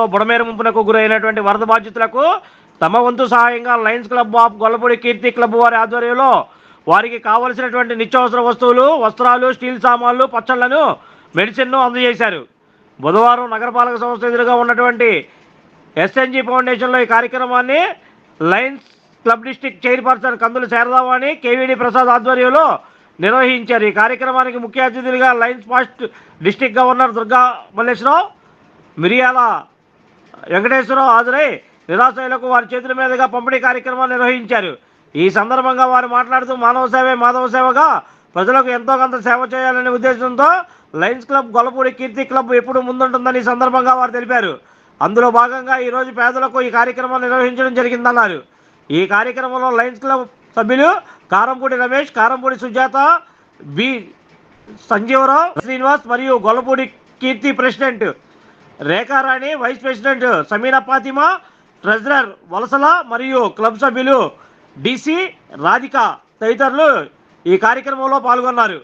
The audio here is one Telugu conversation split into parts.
సమీపంలో బుడమేరు ముంపునకు గురైనటువంటి వరద బాధితులకు తమ వంతు సహాయంగా Lions club of Gollapudi Keerthi club వారి ఆధ్వర్యంలో వారికి కావలసినటువంటి నిత్యావసర వస్తువులు వస్త్రాలు స్టీల్ సామాన్లు పచ్చళ్ళను మెడిసిన్ను అందజేశారు. బుధవారం నగరపాలక సంస్థ ఎదురుగా ఉన్నటువంటి ఎస్ఎన్జి ఫౌండేషన్లో ఈ కార్యక్రమాన్ని Lions club district chairperson Kandula Saradavani KVD Prasad ఆధ్వర్యంలో నిర్వహించారు. ఈ కార్యక్రమానికి ముఖ్య అతిథులుగా Lions past district governor Durga Malleswararao Miriyala Venkateswararao హాజరై నిరాశ్రయులకు వారి చేతుల మీదుగా పంపిణీ కార్యక్రమాన్ని నిర్వహించారు. ఈ సందర్భంగా వారు మాట్లాడుతూ మానవ సేవే మాధవ సేవగా ప్రజలకు ఎంతో కొంత సేవ చేయాలనే ఉద్దేశంతో Lions club Gollapudi Keerthi club ఎప్పుడు ముందుంటుందని ఈ సందర్భంగా వారు తెలిపారు. అందులో భాగంగా ఈరోజు పేదలకు ఈ కార్యక్రమాన్ని నిర్వహించడం జరిగిందన్నారు. ఈ కార్యక్రమంలో లయన్స్ క్లబ్ సభ్యులు కారంపూడి రమేష్ కారంపూడి సుజాత బి సంజీవరావు శ్రీనివాస్ మరియు Gollapudi Keerthi president Rekharani vice president Samina Fatima treasurer Valasala మరియు క్లబ్ సభ్యులు డిసి రాధిక తదితరులు ఈ కార్యక్రమంలో పాల్గొన్నారు.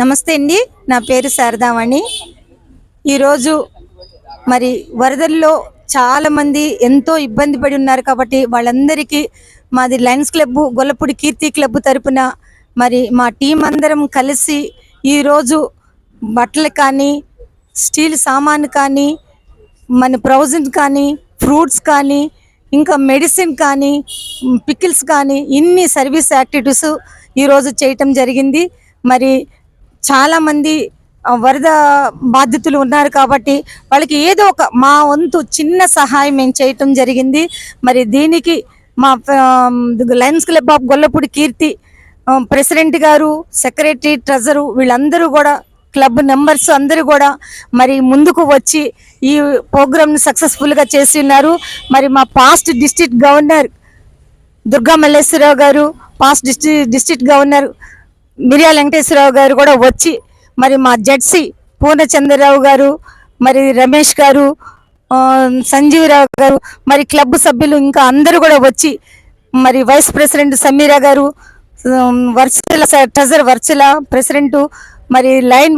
నమస్తే అండి. నా పేరు శారదామణి. ఈరోజు మరి వరదల్లో చాలామంది ఎంతో ఇబ్బంది పడి ఉన్నారు కాబట్టి వాళ్ళందరికీ మాది Lions club Gollapudi Keerthi club తరపున మరి మా టీం అందరం కలిసి ఈరోజు బట్టలు కానీ స్టీల్ సామాను కానీ మన ప్రొవిజన్ కానీ ఫ్రూట్స్ కానీ ఇంకా మెడిసిన్ కానీ పికిల్స్ కానీ ఇన్ని సర్వీస్ యాక్టివిటీస్ ఈరోజు చేయటం జరిగింది. మరి చాలామంది వరద బాధితులు ఉన్నారు కాబట్టి వాళ్ళకి ఏదో ఒక మా వంతు చిన్న సహాయం మేము చేయటం జరిగింది. మరి దీనికి మా Lions club of Gollapudi Keerthi president గారు సెక్రటరీ ట్రెజరు వీళ్ళందరూ కూడా క్లబ్ మెంబర్స్ అందరూ కూడా మరి ముందుకు వచ్చి ఈ ప్రోగ్రామ్ని సక్సెస్ఫుల్గా చేసి ఉన్నారు మరి మా past district governor Durga Malleswararao గారు past district district governor Miryala Venkateswararao గారు కూడా వచ్చి మరి మా జడ్సి పూర్ణచంద్రరావు గారు మరి రమేష్ గారు సంజీవరావు గారు మరి క్లబ్ సభ్యులు ఇంకా అందరూ కూడా వచ్చి మరి వైస్ ప్రెసిడెంట్ సమీరా గారు um, Varchala treasurer Varchala president మరి లైన్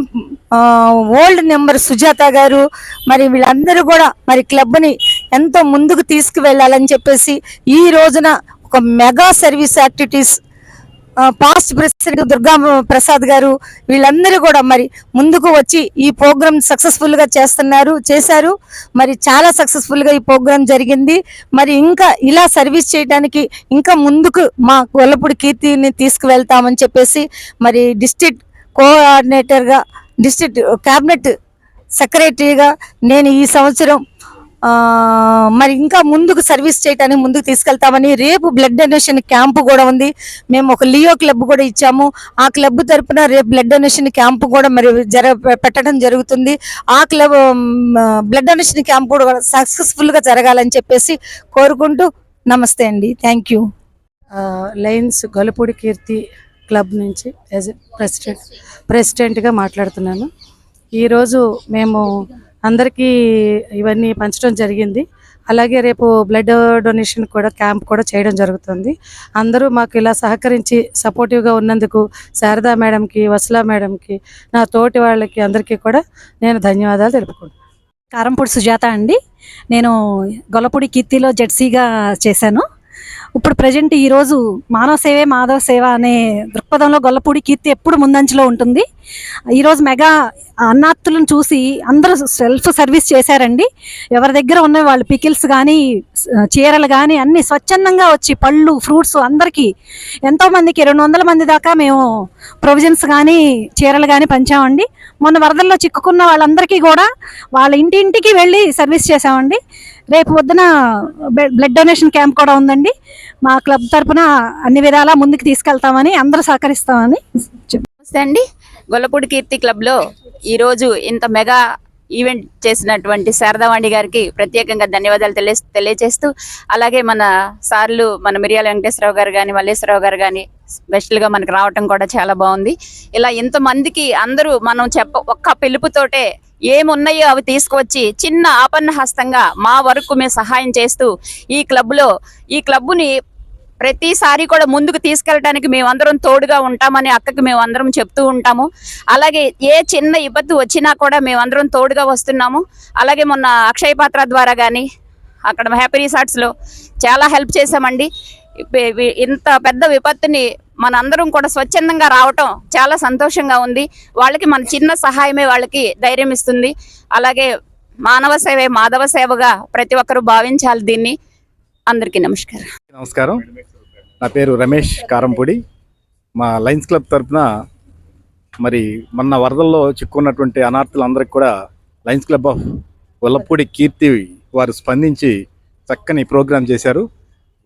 ఓల్డ్ నెంబర్ సుజాత గారు మరి వీళ్ళందరూ కూడా మరి క్లబ్ని ఎంతో ముందుకు తీసుకువెళ్ళాలని చెప్పేసి ఈ రోజున ఒక mega service activities past president Durga Prasad గారు వీళ్ళందరూ కూడా మరి ముందుకు వచ్చి ఈ ప్రోగ్రామ్ సక్సెస్ఫుల్గా చేస్తున్నారు చేశారు. మరి చాలా సక్సెస్ఫుల్గా ఈ ప్రోగ్రామ్ జరిగింది. మరి ఇంకా ఇలా సర్వీస్ చేయడానికి ఇంకా ముందుకు మా గొల్లపూడి కీర్తిని తీసుకువెళ్తామని చెప్పేసి మరి డిస్ట్రిక్ట్ కోఆర్డినేటర్గా డిస్ట్రిక్ట్ క్యాబినెట్ సెక్రటరీగా నేను ఈ సంవత్సరం మరి ఇంకా ముందుకు సర్వీస్ చేయడానికి ముందుకు తీసుకెళ్తామని రేపు బ్లడ్ డొనేషన్ క్యాంపు కూడా ఉంది. మేము ఒక లియో క్లబ్ కూడా ఇచ్చాము. ఆ క్లబ్ తరపున రేపు బ్లడ్ డొనేషన్ క్యాంపు కూడా మరి జర పెట్టడం జరుగుతుంది. ఆ క్లబ్ బ్లడ్ డొనేషన్ క్యాంప్ కూడా సక్సెస్ఫుల్గా జరగాలని చెప్పేసి కోరుకుంటూ నమస్తే అండి. Thank you. Lions Lions Gollapudi Keerthi club నుంచి యాజ్ ప్రెసిడెంట్ ప్రెసిడెంట్గా మాట్లాడుతున్నాను. ఈరోజు మేము అందరికీ ఇవన్నీ పంచడం జరిగింది. అలాగే రేపు బ్లడ్ డొనేషన్ కూడా క్యాంప్ కూడా చేయడం జరుగుతుంది. అందరూ మాకు ఇలా సహకరించి సపోర్టివ్గా ఉన్నందుకు శారదా మేడంకి వసలా మేడంకి నా తోటి వాళ్ళకి అందరికీ కూడా నేను ధన్యవాదాలు తెలుపుకుంటున్నాను. కారంపూడి సుజాత అండి. నేను గొల్లపూడి కీర్తిలో జెర్సీగా చేశాను. ఇప్పుడు ప్రజెంట్ ఈరోజు మానవ సేవే మాధవ సేవ అనే దృక్పథంలో గొల్లపూడి కీర్తి ఎప్పుడు ముందంజలో ఉంటుంది. ఈరోజు మెగా అన్నాత్తులను చూసి అందరూ సెల్ఫ్ సర్వీస్ చేశారండి. ఎవరి దగ్గర ఉన్న వాళ్ళు పికిల్స్ కానీ చీరలు కానీ అన్ని స్వచ్ఛందంగా వచ్చి పళ్ళు ఫ్రూట్స్ అందరికీ ఎంతో మందికి రెండు వందల మంది దాకా మేము ప్రొవిజన్స్ కానీ చీరలు కానీ పంచామండి. మొన్న వరదల్లో చిక్కుకున్న వాళ్ళందరికీ కూడా వాళ్ళ ఇంటింటికి వెళ్ళి సర్వీస్ చేసామండి రేపు పొద్దున బ్లడ్ డొనేషన్ క్యాంప్ కూడా ఉందండి. మా క్లబ్ తరపున అన్ని విధాలా ముందుకు తీసుకెళ్తామని అందరూ సహకరిస్తామని నమస్తే అండి. గొల్లపూడి కీర్తి క్లబ్లో ఈరోజు ఇంత మెగా ఈవెంట్ చేసినటువంటి శారదావాణి గారికి ప్రత్యేకంగా ధన్యవాదాలు తెలియ తెలియజేస్తూ అలాగే మన సార్లు మన మిరియాల వెంకటేశ్వరరావు గారు కానీ మల్లేశ్వరరావు గారు కానీ స్పెషల్గా మనకు రావటం కూడా చాలా బాగుంది. ఇలా ఇంతమందికి అందరూ మనం చెప్ప ఒక్క పిలుపుతోటే ఏమున్నాయో అవి తీసుకువచ్చి చిన్న ఆపన్న హస్తంగా మా వరకు మేము సహాయం చేస్తూ ఈ క్లబ్లో ఈ క్లబ్ని ప్రతిసారి కూడా ముందుకు తీసుకెళ్ళడానికి మేమందరం తోడుగా ఉంటామని అక్కకి మేము అందరం చెప్తూ ఉంటాము. అలాగే ఏ చిన్న ఇబ్బంది వచ్చినా కూడా మేమందరం తోడుగా వస్తున్నాము. అలాగే మొన్న అక్షయ పాత్ర ద్వారా కానీ అక్కడ హ్యాపీ రిసార్ట్స్లో చాలా హెల్ప్ చేశామండి. ఇంత పెద్ద విపత్తుని మనందరం కూడా స్వచ్ఛందంగా రావటం చాలా సంతోషంగా ఉంది. వాళ్ళకి మన చిన్న సహాయమే వాళ్ళకి ధైర్యం ఇస్తుంది. అలాగే మానవ సేవే మాధవ సేవగా ప్రతి ఒక్కరూ భావించాలి దీన్ని. అందరికీ నమస్కారం. నమస్కారం. నా పేరు రమేష్ కారంపూడి. మా లయన్స్ క్లబ్ తరపున మరి మొన్న వరదల్లో చిక్కున్నటువంటి అనార్థులందరికీ కూడా Lions club of Gollapudi Keerthi వారు స్పందించి చక్కని ప్రోగ్రాం చేశారు.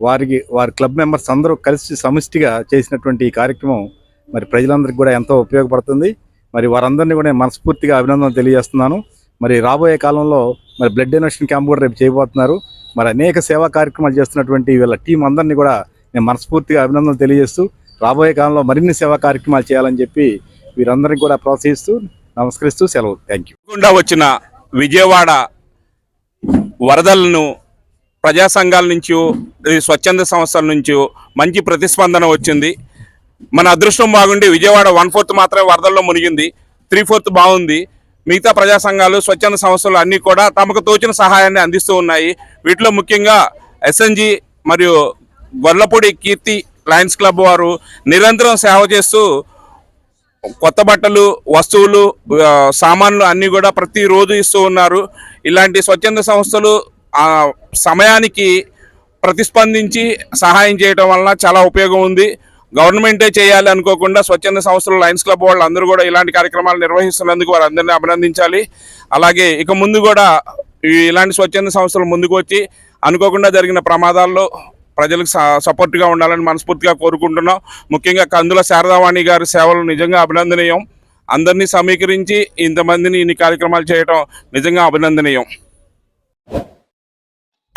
వారికి వారి క్లబ్ మెంబర్స్ అందరూ కలిసి సమిష్టిగా చేసినటువంటి ఈ కార్యక్రమం మరి ప్రజలందరికీ కూడా ఎంతో ఉపయోగపడుతుంది. మరి వారందరినీ కూడా మనస్ఫూర్తిగా అభినందనలు తెలియజేస్తున్నాను. మరి రాబోయే కాలంలో మరి బ్లడ్ డొనేషన్ క్యాంప్ కూడా రేపు చేయబోతున్నారు. మరి అనేక సేవా కార్యక్రమాలు చేస్తున్నటువంటి వీళ్ళ టీం అందరినీ కూడా నేను మనస్ఫూర్తిగా అభినందనలు తెలియజేస్తూ రాబోయే కాలంలో మరిన్ని సేవా కార్యక్రమాలు చేయాలని చెప్పి వీరందరినీ కూడా ప్రోత్సహిస్తూ నమస్కరిస్తూ సెలవు. థ్యాంక్ యూ వచ్చిన విజయవాడ వరదలను ప్రజా సంఘాల నుంచి స్వచ్ఛంద సంస్థల నుంచి మంచి ప్రతిస్పందన వచ్చింది. మన అదృష్టం బాగుండి విజయవాడ వన్ ఫోర్త్ మాత్రమే వరదల్లో మునిగింది. త్రీ ఫోర్త్ బాగుంది. మిగతా ప్రజా సంఘాలు స్వచ్ఛంద సంస్థలు అన్నీ కూడా తమకు తోచిన సహాయాన్ని అందిస్తూ ఉన్నాయి. వీటిలో ముఖ్యంగా ఎస్ఎన్జి మరియు గొల్లపూడి కీర్తి లయన్స్ క్లబ్ వారు నిరంతరం సేవ చేస్తూ కొత్త బట్టలు వస్తువులు సామాన్లు అన్నీ కూడా ప్రతిరోజు ఇస్తూ ఉన్నారు. ఇలాంటి స్వచ్ఛంద సంస్థలు ఆ సమయానికి ప్రతిస్పందించి సహాయం చేయటం వలన చాలా ఉపయోగం ఉంది. గవర్నమెంటే చేయాలి అనుకోకుండా స్వచ్ఛంద సంస్థలు లయన్స్ క్లబ్ వాళ్ళు అందరూ కూడా ఇలాంటి కార్యక్రమాలు నిర్వహిస్తున్నందుకు వారందరినీ అభినందించాలి. అలాగే ఇక ముందు కూడా ఇలాంటి స్వచ్ఛంద సంస్థలు ముందుకు వచ్చి అనుకోకుండా జరిగిన ప్రమాదాల్లో ప్రజలకు స- సపోర్ట్గా ఉండాలని మనస్ఫూర్తిగా కోరుకుంటున్నాం. ముఖ్యంగా కందుల శారదావాణి గారి సేవలు నిజంగా అభినందనీయం. అందరినీ సమీకరించి ఇంతమందిని ఇన్ని కార్యక్రమాలు చేయటం నిజంగా అభినందనీయం.